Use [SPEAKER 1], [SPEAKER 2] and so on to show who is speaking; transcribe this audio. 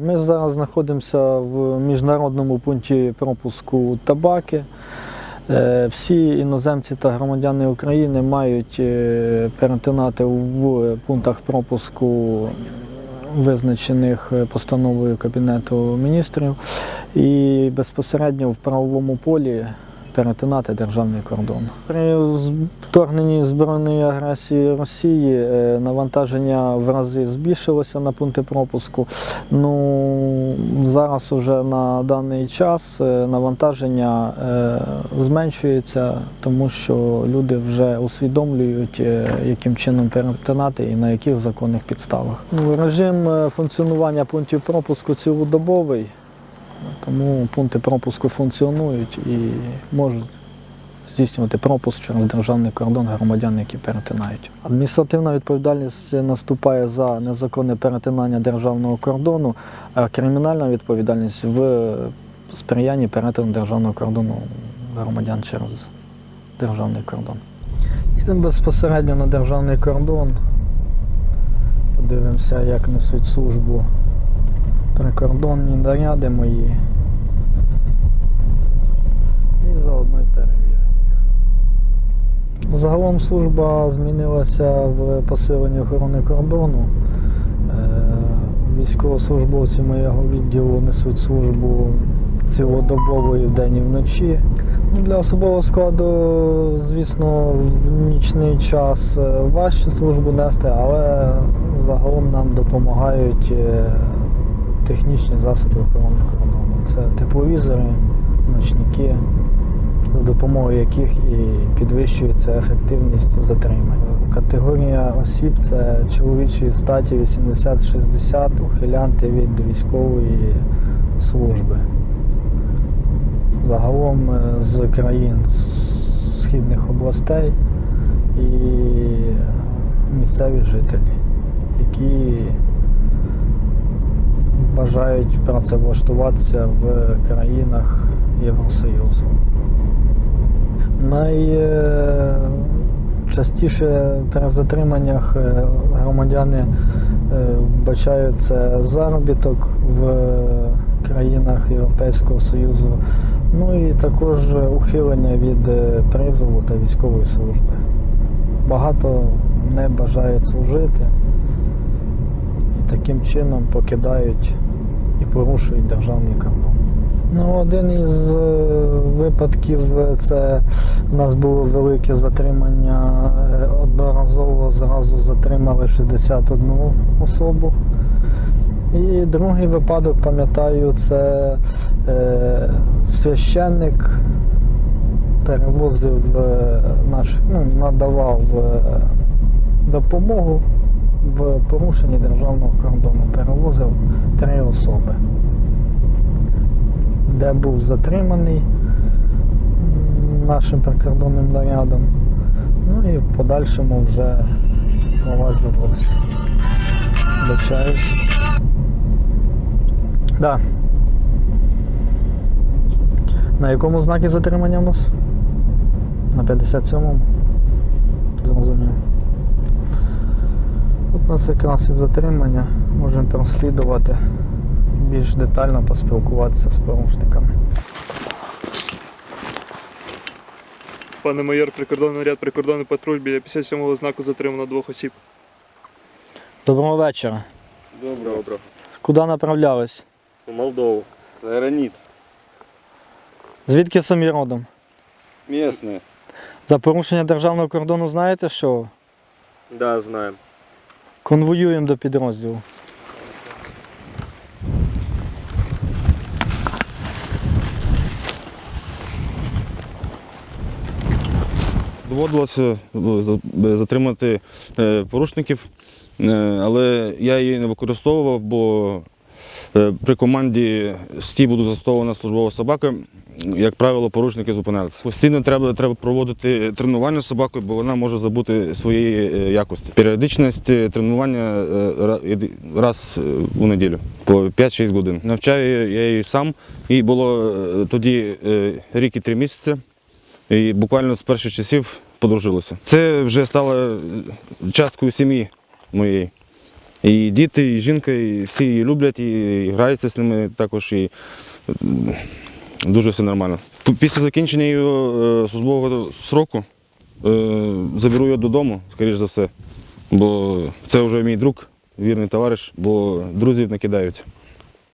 [SPEAKER 1] Ми зараз знаходимося в міжнародному пункті пропуску табаки. Е, Всі іноземці та громадяни України мають е, перетинати в пунктах пропуску, визначених е, постановою Кабінету міністрів, і безпосередньо в правовому полі перетинати державний кордон. При вторгненні збройної агресії Росії е, навантаження в рази збільшилося на пункти пропуску. Ну зараз уже на даний час е, навантаження е, зменшується, тому що люди вже усвідомлюють, яким чином перетинати і на яких законних підставах. Ну, режим функціонування пунктів пропуску цілодобовий, тому пункти пропуску функціонують і можуть здійснювати пропуск через державний кордон громадян, які перетинають. Адміністративна відповідальність наступає за незаконне перетинання державного кордону, а кримінальна відповідальність в сприянні перетину державного кордону громадян через державний кордон. Йдемо безпосередньо на державний кордон. Подивимося, як несуть службу прикордонні наряди мої. І заодно й перевіримо їх. Загалом служба змінилася в посиленні охорони кордону. Е, Військовослужбовці моєго відділу несуть службу цілодобово і вдень і вночі. Ну, Для особового складу, звісно, в нічний час е, важче службу нести, але загалом нам допомагають е, технічні засоби охорони кордону. Це тепловізори, ночники, за допомогою яких і підвищується ефективність затримання. Категорія осіб це чоловічої статі 80-60, ухилянти від військової служби. Загалом е, з країн східних областей і місцеві жителі, які бажають працевлаштуватися в країнах Євросоюзу. Найчастіше при затриманнях е, громадяни е, вбачають це заробіток в країнах Європейського Союзу, ну і також ухилення від е, призову та військової служби. Багато не бажають служити і таким чином покидають порушують державний кордон. Ну, один із е, випадків е, це у нас було велике затримання. е, Одноразово зразу затримали 61 особу. І другий випадок, пам'ятаю, це е, священник перевозив е, наш, ну, надавав е, допомогу в порушенні державного кордону. Перевозив три особи де був затриманий нашим прикордонним нарядом. Ну і в подальшому вже проваджувався. Вибачаюсь. Да. На якому знакі затримання в нас? На 57-му. Зрозумів. Нас якраз і затримання. Можемо прослідувати більш детально поспілкуватися з порушниками.
[SPEAKER 2] Пане майор, прикордонний ряд, прикордонний патруль біля 57-го знаку затримано двох осіб.
[SPEAKER 1] Доброго вечора.
[SPEAKER 3] Доброго. Доброго.
[SPEAKER 1] Куди направлялись?
[SPEAKER 3] У Молдову. Граніт.
[SPEAKER 1] Звідки самі родом?
[SPEAKER 3] Местные.
[SPEAKER 1] За порушення державного кордону знаєте що?
[SPEAKER 3] Да, знаем.
[SPEAKER 1] Конвоюємо до підрозділу.
[SPEAKER 4] Доводилося ну, затримати е, порушників, е, але я її не використовував, бо е, при команді стій буде застосована службова собака. Як правило, порушники зупинялися. Постійно треба, треба проводити тренування з собакою, бо вона може забути свої е, якості. Періодичність е, тренування е, ра- раз е, у неділю по 5-6 годин. Навчаю я її сам. І було е, тоді е, рік і три місяці. І буквально з перших часів подружилися. Це вже стало е, часткою сім'ї моєї. І діти, і жінка, і всі її люблять, і граються з ними також. І дуже все нормально. Після закінчення його е, службового сроку е, заберу його додому, скоріш за все. Бо це вже мій друг, вірний товариш, бо друзів не кидаються.